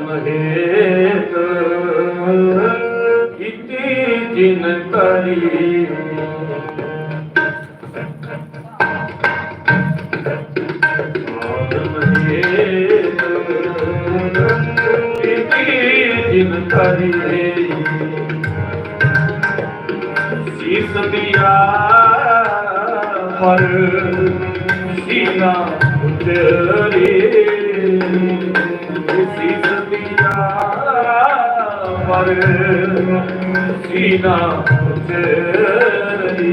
ਸਾਧਮ ਕੀਤੀ ਜਿਨ ਕਰੀ ਜਿਨ ਕਰੀ ਸੀਸ ਦਿਆ ਪਰ ਸੀਨਾ ਉਤਰੀ ਸੀਸ ਸੀਨਾ ਉਤਰੀ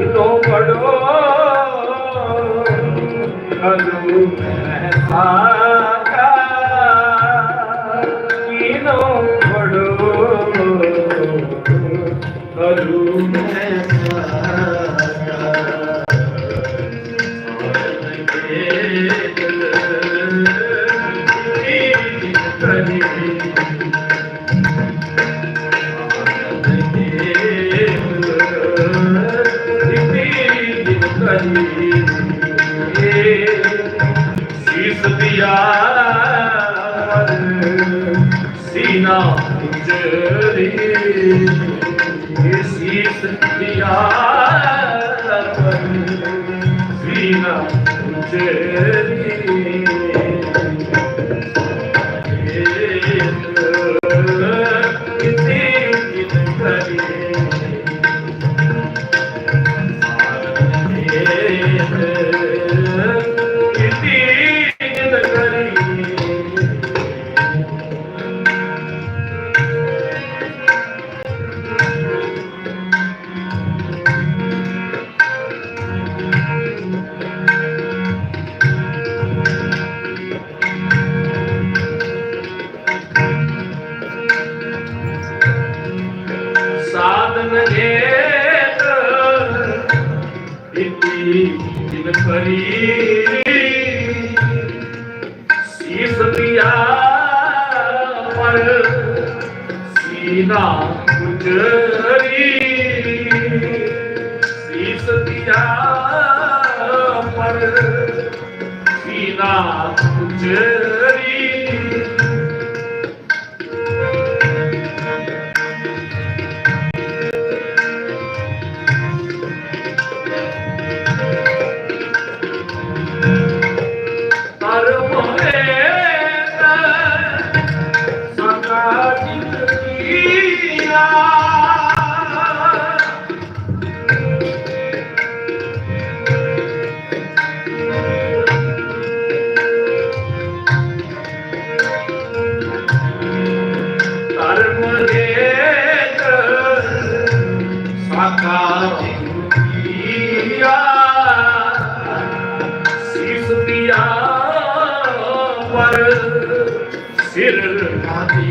ಇನ್ನು ಬಡೋ ಅದು ಇನ್ನು ಬಡೋ ಅದು ਸੀਸ ਦਿਆ ਸੀਨਾ ਉਜਰੀ ਇਹ ਸੀਸ ਦਿਆ ਸੀਨਾ ਉਜਰੀ ਨੇਤ ਇਤੀ ਦਿਨ ਫਰੀ ਸੀਸ ਪਿਆ ਪਰ ਸੀਨਾ ਗੁਜਰੀ। ਸੀਸ ਪਿਆ ਪਰ ਸੀਨਾ ਗੁਜਰੀ।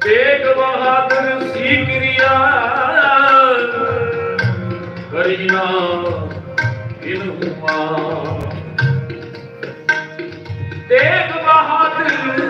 ਤੇਗ ਬਹਾਦਰ ਸੀ ਕਿਰਿਆ। ਕਰੀਨਾ ਇਨ ਹੁਆ। ਤੇਗ ਬਹਾਦਰ